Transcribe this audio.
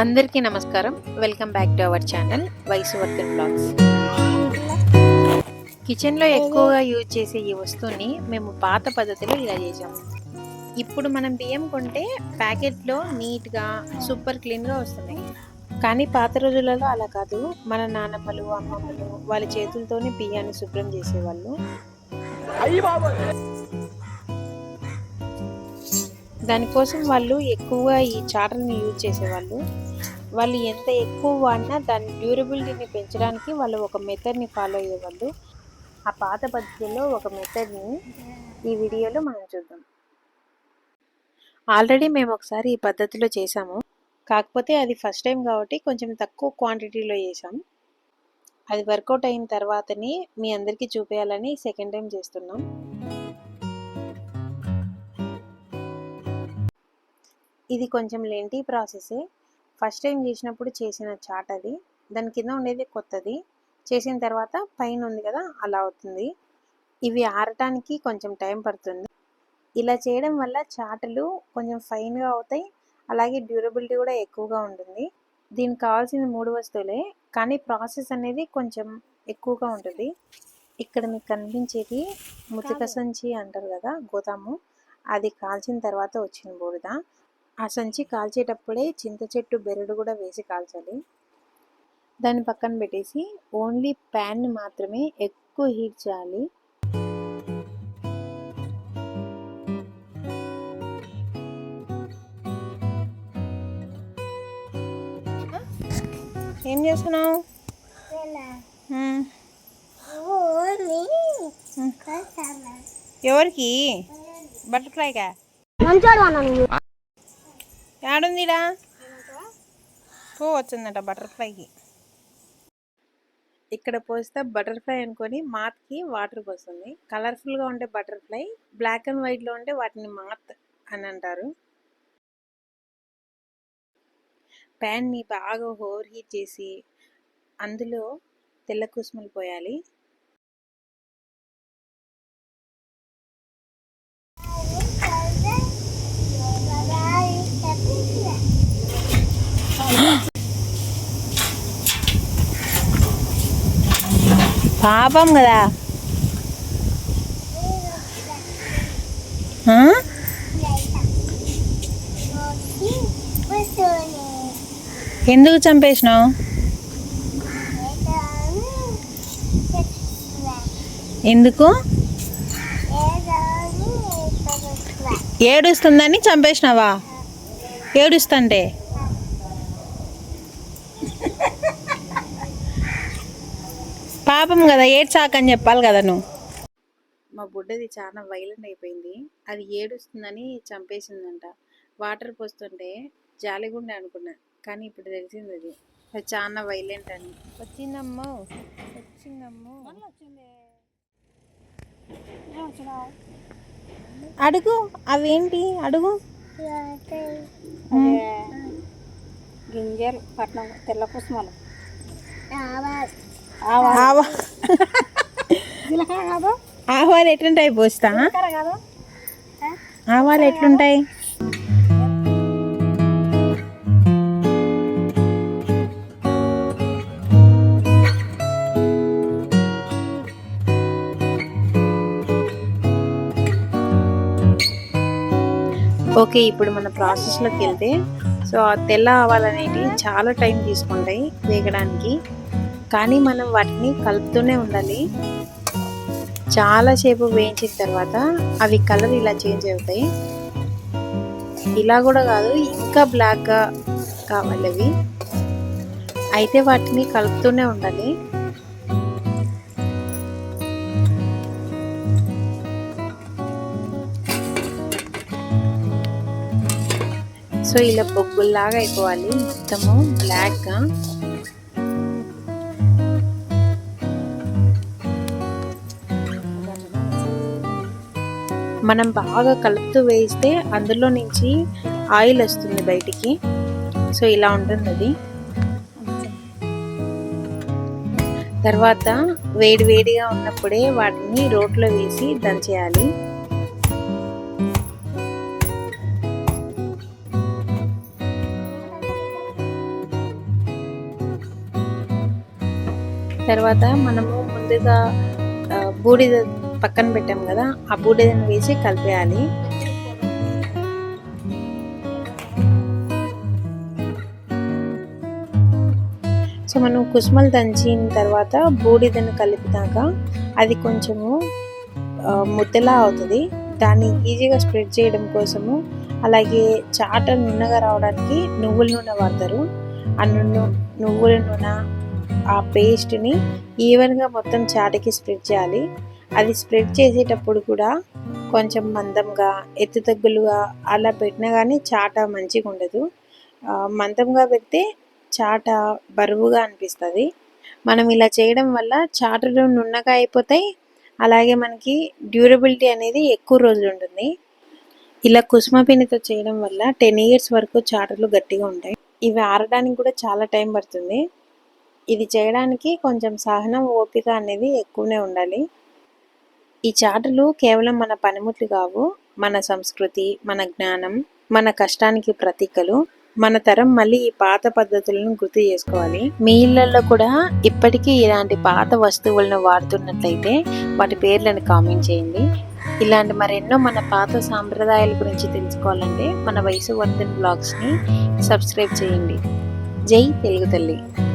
అందరికీ నమస్కారం. Welcome back to our channel వయసు వర్తన్ బ్లాగ్స్ కిచెన్లో ఎక్కువగా యూజ్ చేసే ఈ వస్తువుని మేము పాత పద్ధతిలో ఇలా చేసాము ఇప్పుడు మనం బియ్యం కొంటే ప్యాకెట్లో నీట్గా సూపర్ క్లీన్గా వస్తున్నాయి. కానీ పాత రోజులలో అలా కాదు. మన నాన్నమ్మలు అమ్మమ్మలు వాళ్ళ చేతులతోనే బియ్యాన్ని శుభ్రం చేసేవాళ్ళు. దానికోసం వాళ్ళు ఎక్కువగా ఈ చాటల్ని యూజ్ చేసేవాళ్ళు. వాళ్ళు ఎంత ఎక్కువ వాడినా దాని డ్యూరబిలిటీని పెంచడానికి వాళ్ళు ఒక మెథడ్ని ఫాలో అయ్యేవాళ్ళు. ఆ పాత పద్ధతిలో ఒక మెథడ్ని ఈ వీడియోలో మనం చూద్దాం. ఆల్రెడీ మేము ఒకసారి ఈ పద్ధతిలో చేసాము కాకపోతే అది ఫస్ట్ టైం కాబట్టి కొంచెం తక్కువ క్వాంటిటీలో చేసాం అది వర్కౌట్ అయిన తర్వాతనే మీ అందరికీ చూపించాలని సెకండ్ టైం చేస్తున్నాం. ఇది కొంచెం లెంటీ ప్రాసెసే ఫస్ట్ టైం చేసినప్పుడు చేసిన చాట్ అది. దాని కింద ఉండేది కొత్తది. చేసిన తర్వాత పైన ఉంది కదా అలా అవుతుంది. ఇవి ఆరటానికి కొంచెం టైం పడుతుంది. ఇలా చేయడం వల్ల చాటలు కొంచెం ఫైన్గా అవుతాయి. అలాగే డ్యూరబిలిటీ కూడా ఎక్కువగా ఉంటుంది. దీనికి కావాల్సిన మూడు వస్తువులే. కానీ ప్రాసెస్ అనేది కొంచెం ఎక్కువగా ఉంటుంది. ఇక్కడ మీకు కనిపించేది ముతిక సంచి అంటారు కదా గోతాము అది కాల్చిన తర్వాత వచ్చిన బూడిద. ఆ సంచి కాల్చేటప్పుడే చింత చెట్టు బెరడు కూడా వేసి కాల్చాలి. దాన్ని పక్కన పెట్టేసి ఓన్లీ ప్యాన్ని మాత్రమే ఎక్కువ హీట్ చేయాలి. ఏం చేస్తున్నావు? ఎవరికి? బటర్ఫ్లైగా ఏడుందిరా పో వచ్చిందట బటర్ఫ్లైకి. ఇక్కడ పోస్తే బటర్ఫ్లై అనుకొని మాత్కి వాటర్ పోస్తుంది. కలర్ఫుల్గా ఉండే బటర్ఫ్లై బ్లాక్ అండ్ వైట్లో ఉంటే వాటిని మాత్ అని అంటారు. ప్యాన్ని బాగా ఓవర్ హీట్ చేసి అందులో తెల్ల కుసుమలు పోయాలి. పాపం కదా. ఎందుకు చంపేసినావు? ఎందుకు? ఏడుస్తుందని చంపేసినావా? ఏడుస్తుంటే? పాపం కదా ఏడ్చాకని చెప్పాలి కదా నువ్వు. మా బుడ్డది చాలా వైలెంట్ అయిపోయింది. అది ఏడుస్తుందని చంపేసిందంట. వాటర్ పోస్తుంటే జాలిగుండే అనుకున్నా కానీ ఇప్పుడు తెలిసింది అది. అది చాలా వైలెంట్ అని. వచ్చిందమ్మో వచ్చిందమ్మో. అడుగు అవేంటి అడుగు. గింజలు పట్నం తెల్ల కుసుమలు ఆవా. ఆవాలు ఎట్లుంటాయి పోస్తా? ఆవాలు ఎట్లుంటాయి? ఓకే ఇప్పుడు మన ప్రాసెస్లోకి వెళ్తే సో ఆ తెల్ల ఆవాలు అనేవి చాలా టైం తీసుకుంటాయి వేగడానికి. కానీ మనం వాటిని కలుపుతూనే ఉండాలి. చాలాసేపు వేయించిన తర్వాత అవి కలర్ ఇలా చేంజ్ అవుతాయి. ఇలా కూడా కాదు ఇంకా బ్లాక్గా కావాలి అవి. అయితే వాటిని కలుపుతూనే ఉండాలి. సో ఇలా బొగ్గుల్లాగా అయిపోవాలి. మొత్తము బ్లాక్గా మనం బాగా కలుపుతూ వేస్తే అందులో నుంచి ఆయిల్ వస్తుంది బయటికి. సో ఇలా ఉంటుంది అది తర్వాత వేడి వేడిగా ఉన్నప్పుడే వాటిని రోట్లో వేసి దంచేయాలి. తర్వాత మనము ముందుగా బూడిద పక్కన పెట్టాం కదా ఆ బూడిదని వేసి కలిపేయాలి. సో మనం కుసుమలు దంచిన తర్వాత బూడిదను కలిపినాక అది కొంచెము ముద్దలా అవుతుంది. దాన్ని ఈజీగా స్ప్రెడ్ చేయడం కోసము అలాగే చాట నున్నగా రావడానికి నువ్వుల నూనె వాడతారు. ఆ నూనె నువ్వుల నూనె ఆ పేస్ట్ని ఈవెన్గా మొత్తం చాటకి స్ప్రెడ్ చేయాలి. అది స్ప్రెడ్ చేసేటప్పుడు కూడా కొంచెం మందంగా ఎత్తు తగ్గులుగా అలా పెట్టినా కానీ చాట మంచిగా ఉండదు మందంగా పెడితే చాట బరువుగా అనిపిస్తుంది. మనం ఇలా చేయడం వల్ల చాటలు నున్నగా అయిపోతాయి. అలాగే మనకి డ్యూరబిలిటీ అనేది ఎక్కువ రోజులు ఉంటుంది ఇలా కుసుమపిండితో చేయడం వల్ల టెన్ ఇయర్స్ వరకు చాటలు గట్టిగా ఉంటాయి. ఇవి ఆరడానికి కూడా చాలా టైం పడుతుంది. ఇది చేయడానికి కొంచెం సహనం ఓపిక అనేది ఎక్కువనే ఉండాలి. ఈ చాటలు కేవలం మన పనిముట్లు కావు. మన సంస్కృతి మన జ్ఞానం మన కష్టానికి ప్రతీకలు. మన తరం మళ్ళీ ఈ పాత పద్ధతులను గుర్తు చేసుకోవాలి. మీ ఇళ్ళలో కూడా ఇప్పటికీ ఇలాంటి పాత వస్తువులను వాడుతున్నట్లయితే వాటి పేర్లను కామెంట్ చేయండి. ఇలాంటి మరెన్నో మన పాత సాంప్రదాయాల గురించి తెలుసుకోవాలంటే మన వయసు వర్ధన్ బ్లాగ్స్ని సబ్స్క్రైబ్ చేయండి. జై తెలుగు తల్లి.